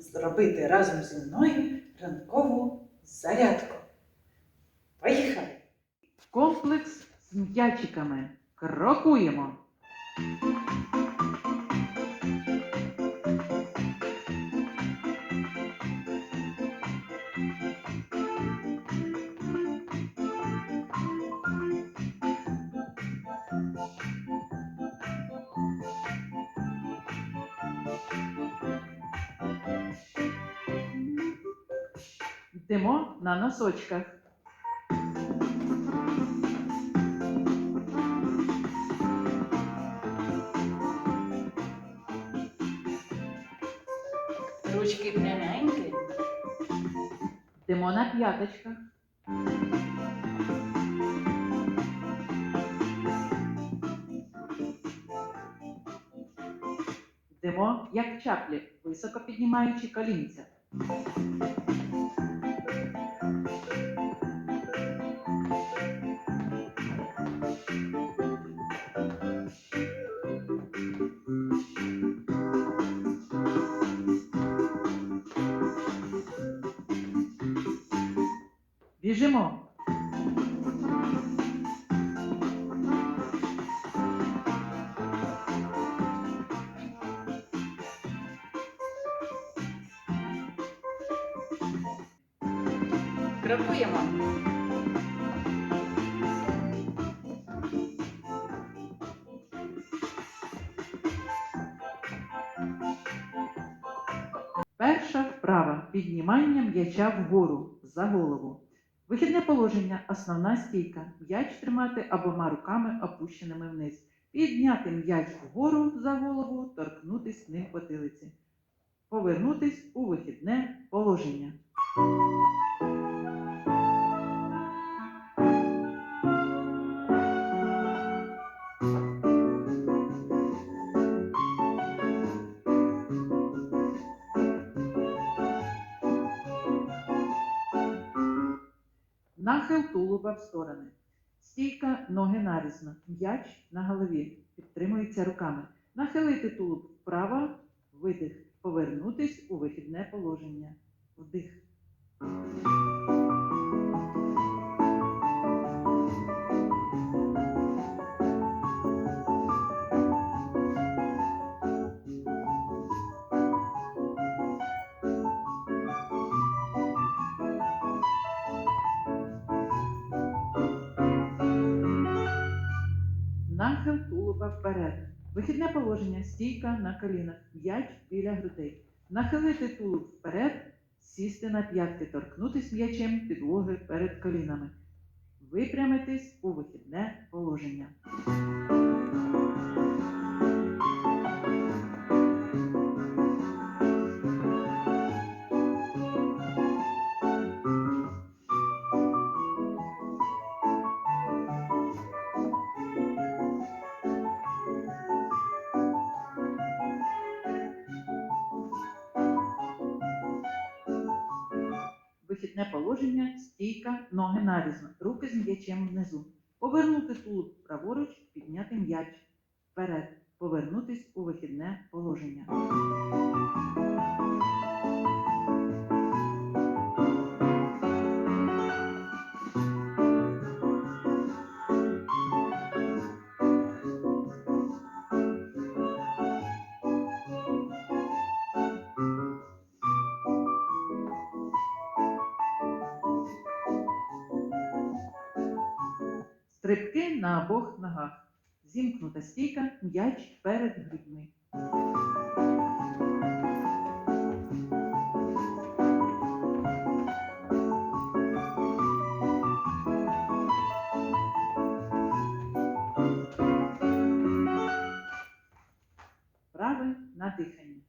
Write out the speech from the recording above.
зробити разом зі мною ранкову зарядку. Поїхали! Комплекс з м'ячиками. Крокуємо. Йдемо на носочках. Ручки пряменькі. Йдемо на п'яточках. Йдемо, як чаплі, високо піднімаючи колінця. Біжимо. Крокуємо. Перша вправа піднімання м'яча вгору за голову. Вихідне положення, основна стійка. М'яч тримати обома руками опущеними вниз. Підняти м'яч вгору за голову, торкнутись ним потилиці. Повернутись у вихідне положення. Нахил тулуба в сторони. Стійка ноги нарізно. М'яч на голові. Підтримується руками. Нахилити тулуб вправо, видих. Повернутись у вихідне положення. Вдих. Нахил тулуба вперед. Вихідне положення, стійка на колінах, м'яч біля грудей. Нахилити тулуб вперед, сісти на п'ятки, торкнутись м'ячем підлоги перед колінами. Випрямитись у вихідне положення. Вихідне положення, стійка, ноги нарізно, руки з м'ячем внизу. Повернути тулуб праворуч, підняти м'яч. Вперед. Повернутись у вихідне положення. Стрибки на обох ногах. Зімкнута стійка, м'яч перед грудьми. Праве на дихання.